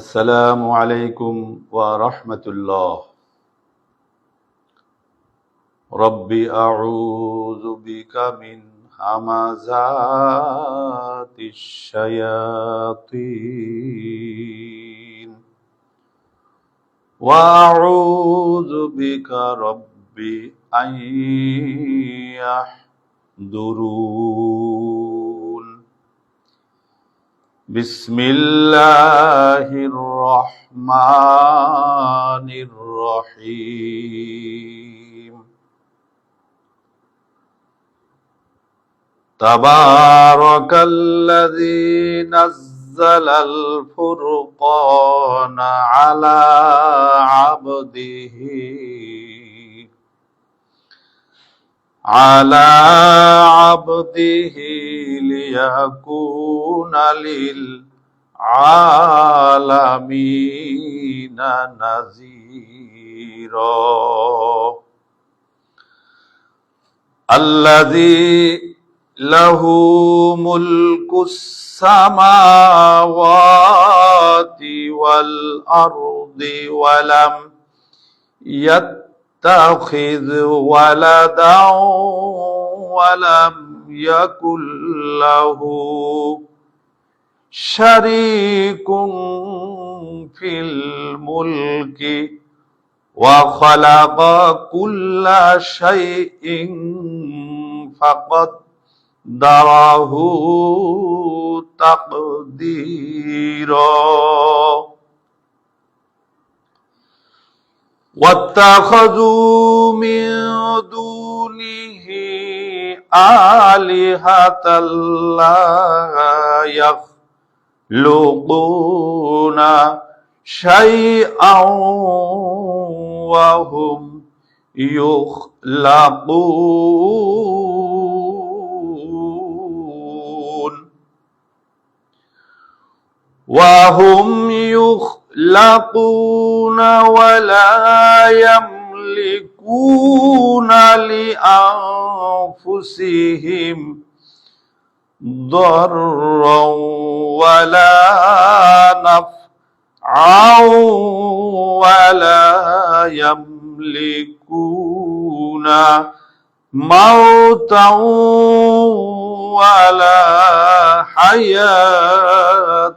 السلام عليكم ورحمة الله. رب أعوذ بك من همزات الشياطين. وأعوذ بك رب أن يحضرون. بسم الله الرحمن الرحيم تبارك الذي نزل الفرقان على عبده على عبده ليكون للعالمين نذيرا الذي له ملك السماوات والأرض ولم يتخذ ولدا ولم يكن له شريك في الملك وخلق كل شيء فقدره تقديرا واتخذوا من دونه آلهة لا يخلقون شيئا وهم يخلقون وهم يخلقون ولا يملكون لأنفسهم ضرا ولا نفعا ولا يملكون موتا ولا حياة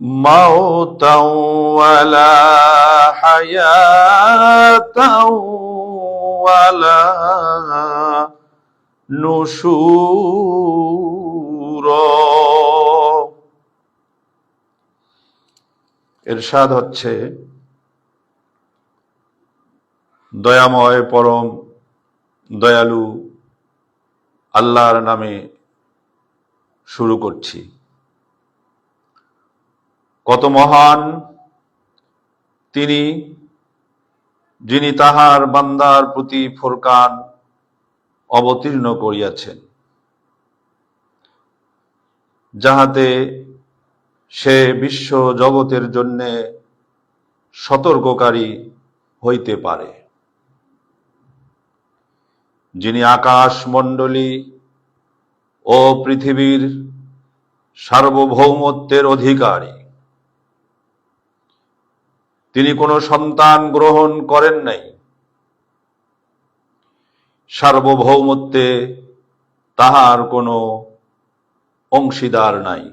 موتا ولا حياة ولا نشورا এরশাদ হচ্ছে দয়াময় পরম দয়ালু আল্লাহর নামে শুরু করছি কত মহান তিনি, যিনি তাহার বান্দার প্রতি ফোরকান অবতীর্ণ করিয়াছেন, যাহাতে সে বিশ্ব জগতের জন্যে সতর্ককারী হইতে পারে। যিনি আকাশ মণ্ডলী ও পৃথিবীর সার্বভৌমত্বের অধিকারী তিনি কোনো সন্তান গ্রহণ করেন নাই। সার্বভৌমত্বে তাহার কোনো অংশীদার নাই।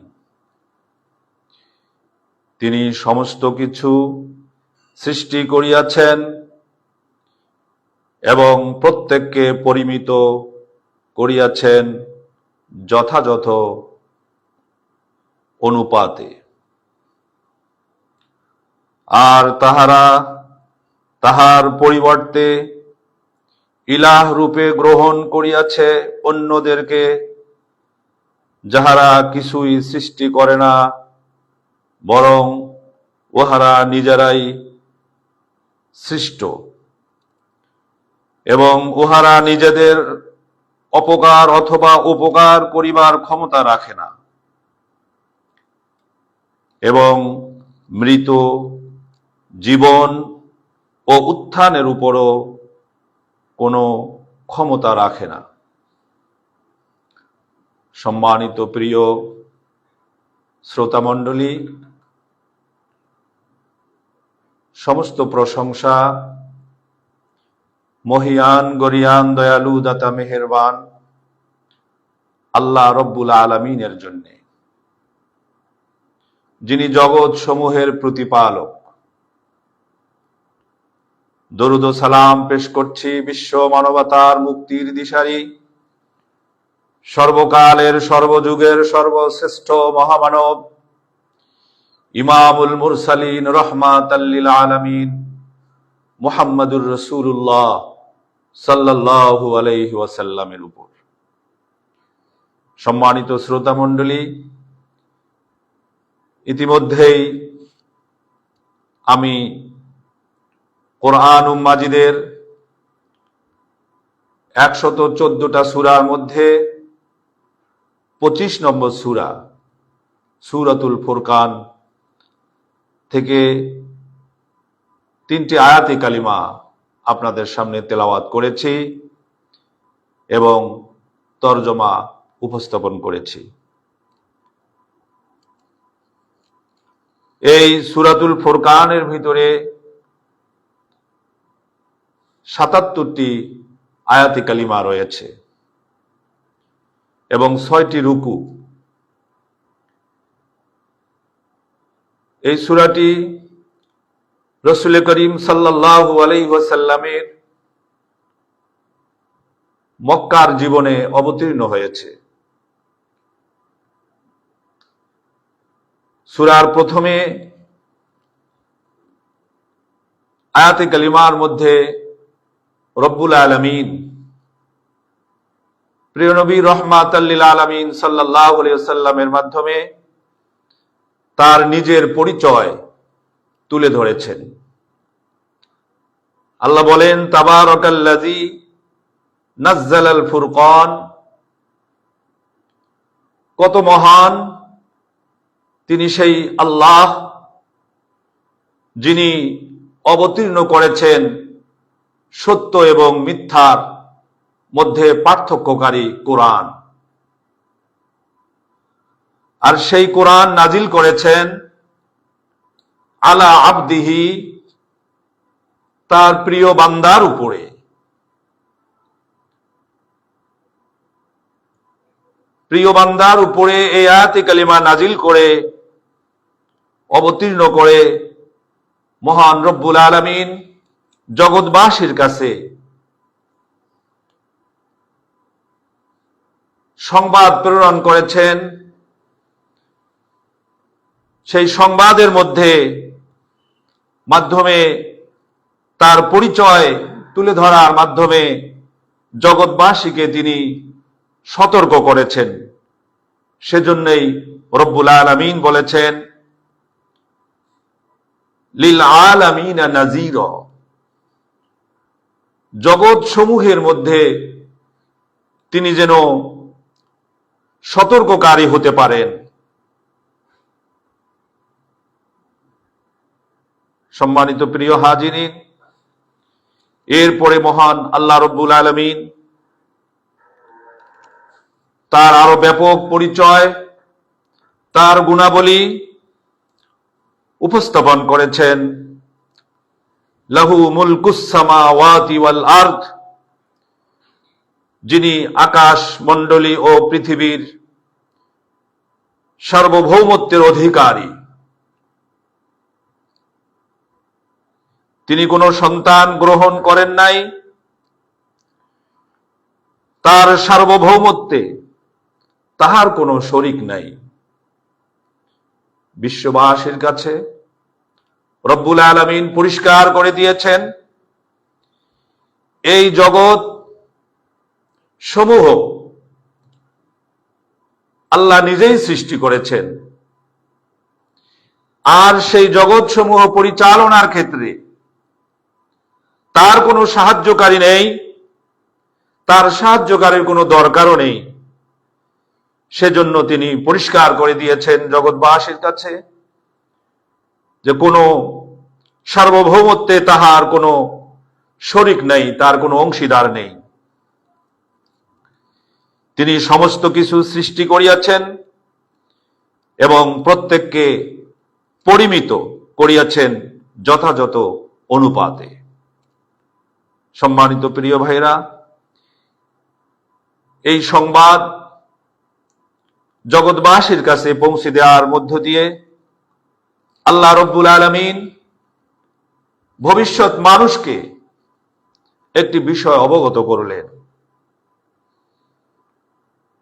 তিনি সমস্ত কিছু সৃষ্টি করিয়াছেন এবং প্রত্যেককে পরিমিত করিয়াছেন যথাযথ অনুপাতে। আর তাহারা তাহার পরিবর্তে ইলাহ রূপে গ্রহণ করিয়াছে অন্যদেরকে, যাহারা কিছুই সৃষ্টি করে না, বরং উহারা নিজেরাই সৃষ্ট। এবং উহারা নিজেদের অপকার অথবা উপকার করিবার ক্ষমতা রাখে না। এবং মৃত জীবন ও উত্থানের উপরও কোনো ক্ষমতা রাখে না। সম্মানিত প্রিয় শ্রোতামণ্ডলী, সমস্ত প্রশংসা মহিয়ান গরিয়ান দয়ালু দাতা মেহেরবান আল্লাহ রব্বুল আলমিনের জন্যে, যিনি জগৎ সমূহের প্রতিপালক দরুদ সালাম পেশ করছি বিশ্ব মানবতার মুক্তির দিশারি। সর্বকালের, সর্বযুগের, সর্বশ্রেষ্ঠ মহামানব ইমামুল মুরসালিন রহমাত আলমিন মুহাম্মাদুর রসুল্লাহ সাল্লাল্লাহু আলাইহি ওয়াসাল্লামের উপর। সম্মানিত শ্রোতা মণ্ডলী, ইতিমধ্যেই আমি কোরআন মাজিদের একশত চোদ্দটা সুরার মধ্যে পঁচিশ নম্বর সুরা, সুরাতুল ফুরকান থেকে তিনটি আয়াতি কালিমা আপনাদের সামনে তেলাওয়াত করেছি এবং তর্জমা উপস্থাপন করেছি। এই সুরাতুল ফুরকানের ভিতরে সাতাত্তরটি আয়াতি কালিমা রয়েছে এবং ছয়টি রুকু। এই সুরাটি রসুল করিম সাল্লাহ আলাইসাল্লামের মক্কার জীবনে অবতীর্ণ হয়েছে। সুরার প্রথমে আয়াতে কালিমার মধ্যে রব্বুল আলমিন। প্রিয় নবী রহমাত আলমিন সাল্লাহ সাল্লামের মাধ্যমে তার নিজের পরিচয় তুলে ধরেছেন। আল্লাহ বলেন তাবারকাল্লাজি নাজ্জাল আল ফুরকান। কত মহান তিনি সেই আল্লাহ যিনি অবতীর্ণ করেছেন সত্য এবং মিথ্যার মধ্যে পার্থক্যকারী কোরআন। আর সেই কোরআন নাজিল করেছেন আলা আবদিহি তার প্রিয় বান্দার উপরে। প্রিয় বান্দার উপরে এই আয়াতি কালিমা নাজিল করে, অবতীর্ণ করে মহান রব্বুল আলমিন জগৎবাসীর কাছে সংবাদ প্রেরণ করেছেন। সেই সংবাদের মধ্যে মাধ্যমে তার পরিচয় তুলে ধরার মাধ্যমে জগৎবাসীকে তিনি সতর্ক করেছেন। সেজন্যই রব্বুল আলমিন বলেছেন, লিল আলামিন নাজির জগৎ সমূহের মধ্যে তিনি যেন সতর্ককারী হতে পারেন। সম্মানিত প্রিয় হাজিনী এরপরে মহান আল্লাহ রব্বুল আলমিন তার আরও ব্যাপক পরিচয়, তার গুণাবলী উপস্থাপন করেছেন। লাহু মুলকুসামা ওয়াতি ওয়াল যিনি আকাশ, মণ্ডলী ও পৃথিবীর সার্বভৌমত্বের অধিকারী। তিনি কোনো সন্তান গ্রহণ করেন নাই। তার সার্বভৌমত্বে তাহার কোনো শরিক নাই। বিশ্ববাসীর কাছে রব্বুল আলমিন পরিষ্কার করে দিয়েছেন। এই জগৎ সমূহ আল্লাহ নিজেই সৃষ্টি করেছেন। আর সেই জগৎ সমূহ পরিচালনার ক্ষেত্রে তার কোনো সাহায্যকারী নেই, তার সাহায্যকারীর কোনো দরকারও নেই। সেজন্য তিনি পরিষ্কার করে দিয়েছেন জগৎবাসীর কাছে। যে কোনো সার্বভৌমত্বে তাহার কোনো শরিক নেই, তার কোনো অংশীদার নেই। তিনি সমস্ত কিছু সৃষ্টি করিয়াছেন এবং প্রত্যেককে পরিমিত করিয়াছেন যথাযথ অনুপাতে। সম্মানিত প্রিয় ভাইরা এই সংবাদ জগৎবাসীর কাছে পৌঁছে দেওয়ার মধ্য দিয়ে আল্লাহ রব্বুল আলমিন ভবিষ্যৎ মানুষকে একটি বিষয় অবগত করলেন।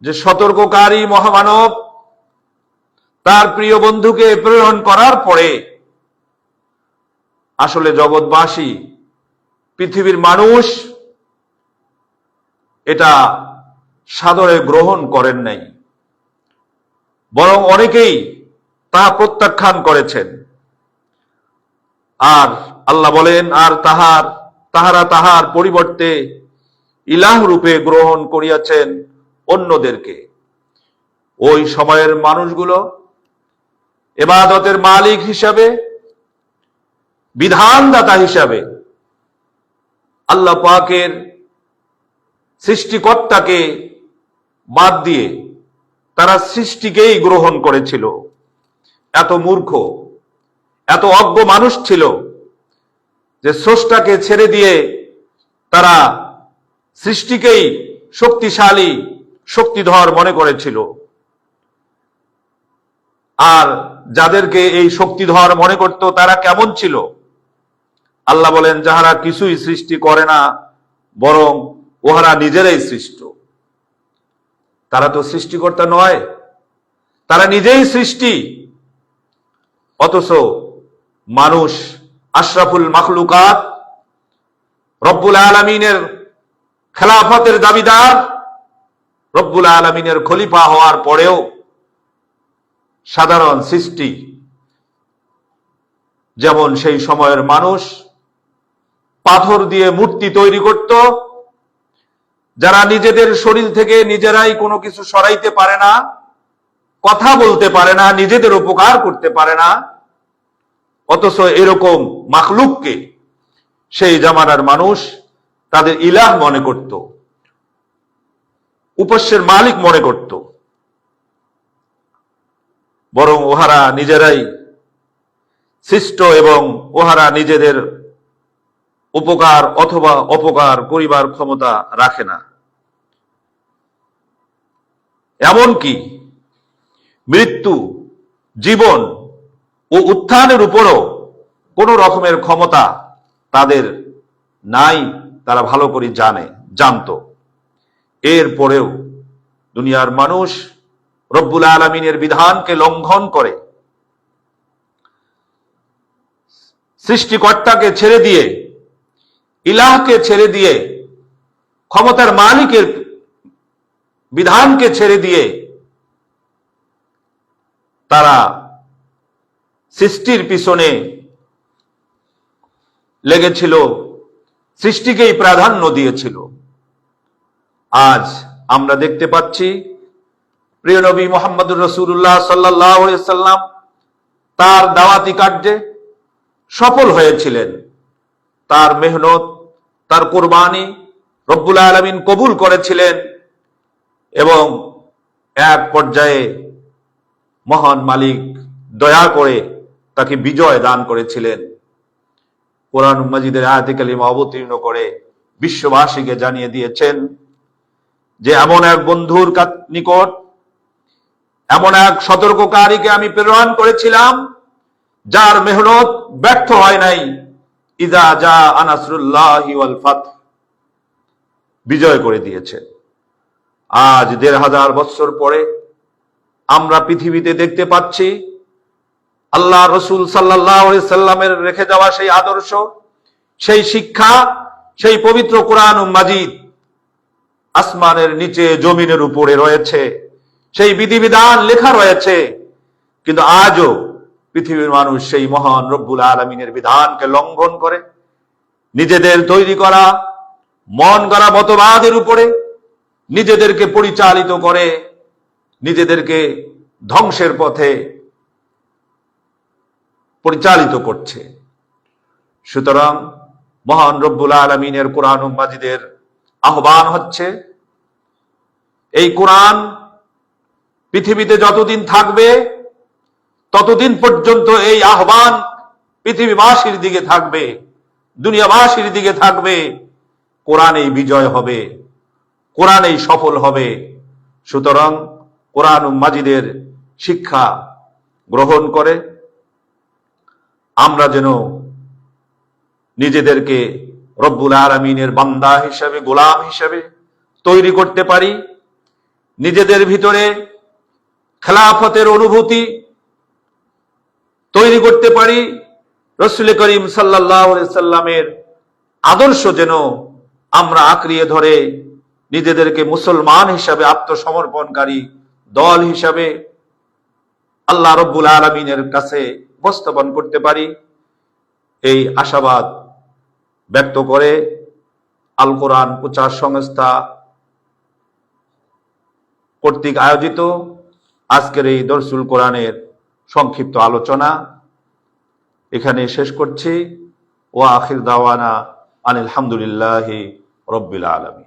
যে সতর্ককারী মহামানব তার প্রিয় বন্ধুকে প্রেরণ করার পরে আসলে জগৎবাসী, পৃথিবীর মানুষ এটা সাদরে গ্রহণ করেন নাই। বরং অনেকেই তাহা প্রত্যাখ্যান করেছেন। আর আল্লাহ বলেন, আর তাহার, তাহারা তাহার পরিবর্তে ইলাহ রূপে গ্রহণ করিয়াছেন অন্যদেরকে। ওই সময়ের মানুষগুলো এবাদতের মালিক হিসাবে, বিধানদাতা হিসাবে আল্লাহ পাকের সৃষ্টিকর্তাকে বাদ দিয়ে তারা সৃষ্টিকেই গ্রহণ করেছিল। এত মূর্খ, এত অজ্ঞ মানুষ ছিল যে স্রষ্টাকে ছেড়ে দিয়ে তারা সৃষ্টিকেই শক্তিশালী, শক্তিধর মনে করেছিল। আর যাদেরকে এই শক্তিধর মনে করত, তারা কেমন ছিল? আল্লাহ বলেন, যাহারা কিছুই সৃষ্টি করে না, বরং ওহারা নিজেরাই সৃষ্ট। তারা তো সৃষ্টিকর্তা নয়, তারা নিজেই সৃষ্টি। অথচ মানুষ আশরাফুল মাখলুকাত রব্বুল আলমিনের খেলাফতের দাবিদার, রব্বুল আলমিনের খলিফা হওয়ার পরেও সাধারণ সৃষ্টি। যেমন সেই সময়ের মানুষ পাথর দিয়ে মূর্তি তৈরি করত, যারা নিজেদের শরীর থেকে নিজেরাই কোনো কিছু সরাইতে পারে না কথা বলতে পারে না, নিজেদের উপকার করতে পারে না। অথচ এরকম মাখলুককে সেই জামানার মানুষ তাদের ইলাহ মনে করত, উপস্যের মালিক মনে করত। বরং ওহারা নিজেরাই সৃষ্ট এবং ওহারা নিজেদের উপকার অথবা অপকার করিবার ক্ষমতা রাখে না। এমনকি মৃত্যু, জীবন ও উত্থানের উপরও কোন রকমের ক্ষমতা তাদের নাই, তারা ভালো করে জানে, জানতো। এরপরেও দুনিয়ার মানুষ রব্বুল আলমিনের বিধানকে লঙ্ঘন করে। সৃষ্টিকর্তাকে ছেড়ে দিয়ে, ইলাহকে ছেড়ে দিয়ে, ক্ষমতার মালিকের বিধানকে ছেড়ে দিয়ে তারা সৃষ্টির পিছনে লেগেছিল, সৃষ্টিকেই প্রাধান্য দিয়েছিল। আজ আমরা দেখতে পাচ্ছি, প্রিয় নবী মোহাম্মদুর রসুল্লাহ সাল্লাহ সাল্লাম তার দাওয়াতি কার্যে সফল হয়েছিলেন। তার মেহনত, তার কোরবানি রব্বুল আলমিন কবুল করেছিলেন এবং এক পর্যায়ে মহান মালিক দয়া করে তাকে বিজয় দান করেছিলেন। কোরআন মাজিদের আয়াতে কালিমা অবতীর্ণ করে বিশ্ববাসীকে জানিয়ে দিয়েছেন যে, এমন এক বন্ধুর নিকট, এমন এক সতর্ককারীকে আমি প্রেরণ করেছিলাম, যার মেহনত ব্যর্থ হয় নাই। ইদা যা আনাসরুল্লাহ বিজয় করে দিয়েছে আজ দেড় হাজার বছর পরে আমরা পৃথিবীতে দেখতে পাচ্ছি, আল্লাহ রসুল সাল্লামের রেখে যাওয়া সেই আদর্শ, সেই শিক্ষা, সেই পবিত্র কোরআন মাজিদ আসমানের নিচে, জমিনের উপরে রয়েছে, সেই বিধিবিধান লেখা রয়েছে, কিন্তু আজও পৃথিবীর মানুষ সেই মহান রব্বুল আলমিনের বিধানকে লঙ্ঘন করে, নিজেদের তৈরি করা, মন গড়া মতবাদের উপরে নিজেদেরকে পরিচালিত করে নিজেদেরকে ধ্বংসের পথে পরিচালিত করছে। সুতরাং মহান রব্বুল আলমিনের কোরআন মাজিদের আহ্বান হচ্ছে, এই কোরআন পৃথিবীতে যতদিন থাকবে, ততদিন পর্যন্ত এই আহ্বান পৃথিবীবাসীর দিকে থাকবে, দুনিয়াবাসীর দিকে থাকবে। কোরআনেই বিজয় হবে, কোরআনেই সফল হবে। সুতরাং কোরআন মাজিদের শিক্ষা গ্রহণ করে। আমরা যেন নিজেদেরকে রব্বুল আলমিনের বান্দা হিসাবে, গোলাম হিসাবে তৈরি করতে পারি। নিজেদের ভিতরে খেলাফতের অনুভূতি তৈরি করতে পারি। রসুল করিম সাল্লাহ সাল্লামের আদর্শ যেন আমরা আঁকড়িয়ে ধরে নিজেদেরকে মুসলমান হিসাবে আত্মসমর্পণকারী দল হিসাবে আল্লাহ রব্বুল আলমিনের কাছে উপস্থাপন করতে পারি। এই আশাবাদ ব্যক্ত করে আল কোরআন প্রচার সংস্থা কর্তৃক আয়োজিত আজকের এই দরসুল কোরআনের সংক্ষিপ্ত আলোচনা। এখানে শেষ করছি। ও আখির দাওয়ানা আনিল হামদুলিল্লাহ রব্বিল আলমী